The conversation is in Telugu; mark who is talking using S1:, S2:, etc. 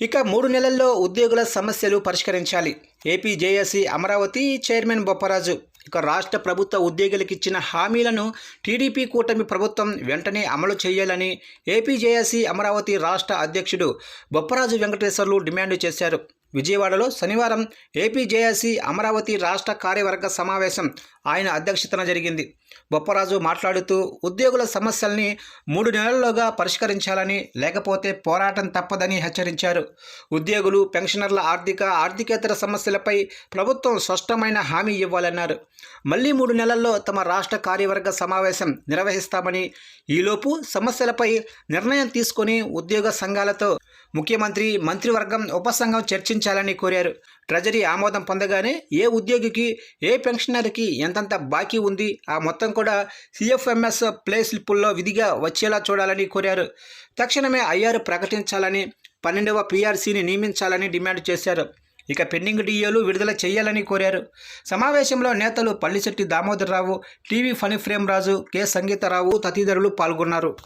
S1: ఇక మూడు నెలల్లో ఉద్యోగుల సమస్యలు పరిష్కరించాలి. AP JAC Amaravati chairman Bopparaju. ఇక రాష్ట్ర ప్రభుత్వ ఉద్యోగులకు ఇచ్చిన హామీలను టీడీపీ కూటమి ప్రభుత్వం వెంటనే అమలు చేయాలని ఏపీ జేఏసీ అమరావతి రాష్ట్ర అధ్యక్షుడు బొప్పరాజు వెంకటేశ్వర్లు డిమాండ్ చేశారు. విజయవాడలో శనివారం ఏపీ జేఏసీ అమరావతి రాష్ట్ర కార్యవర్గ సమావేశం ఆయన అధ్యక్షతన జరిగింది. బొప్పరాజు మాట్లాడుతూ ఉద్యోగుల సమస్యల్ని మూడు నెలల్లోగా పరిష్కరించాలని లేకపోతే పోరాటం తప్పదని హెచ్చరించారు. ఉద్యోగులు పెన్షనర్ల ఆర్థిక ఆర్థికేతర సమస్యలపై ప్రభుత్వం స్పష్టమైన హామీ ఇవ్వాలన్నారు. మళ్ళీ మూడు నెలల్లో తమ రాష్ట్ర కార్యవర్గ సమావేశం నిర్వహిస్తామని ఈలోపు సమస్యలపై నిర్ణయం తీసుకొని ఉద్యోగ సంఘాలతో ముఖ్యమంత్రి మంత్రివర్గం ఉపసంఘం చర్చించాలని కోరారు. ట్రెజరీ ఆమోదం పొందగానే ఏ ఉద్యోగికి ఏ పెన్షనర్కి ఎంతంత బాకీ ఉంది. ఆ మొత్తం కూడా సిఎఫ్ఎంఎస్ ప్లే స్లిప్పుల్లో విధిగా వచ్చేలా చూడాలని కోరారు. తక్షణమే ఐఆర్ ప్రకటించాలని పన్నెండవ పీఆర్సీని నియమించాలని డిమాండ్ చేశారు. ఇక పెండింగ్ డిఏలు విడుదల చేయాలని కోరారు. సమావేశంలో నేతలు పల్లిశెట్టి దామోదరరావు టీవీ ఫణి ఫ్రేమ్ రాజు కె సంగీతరావు తదితరులు పాల్గొన్నారు.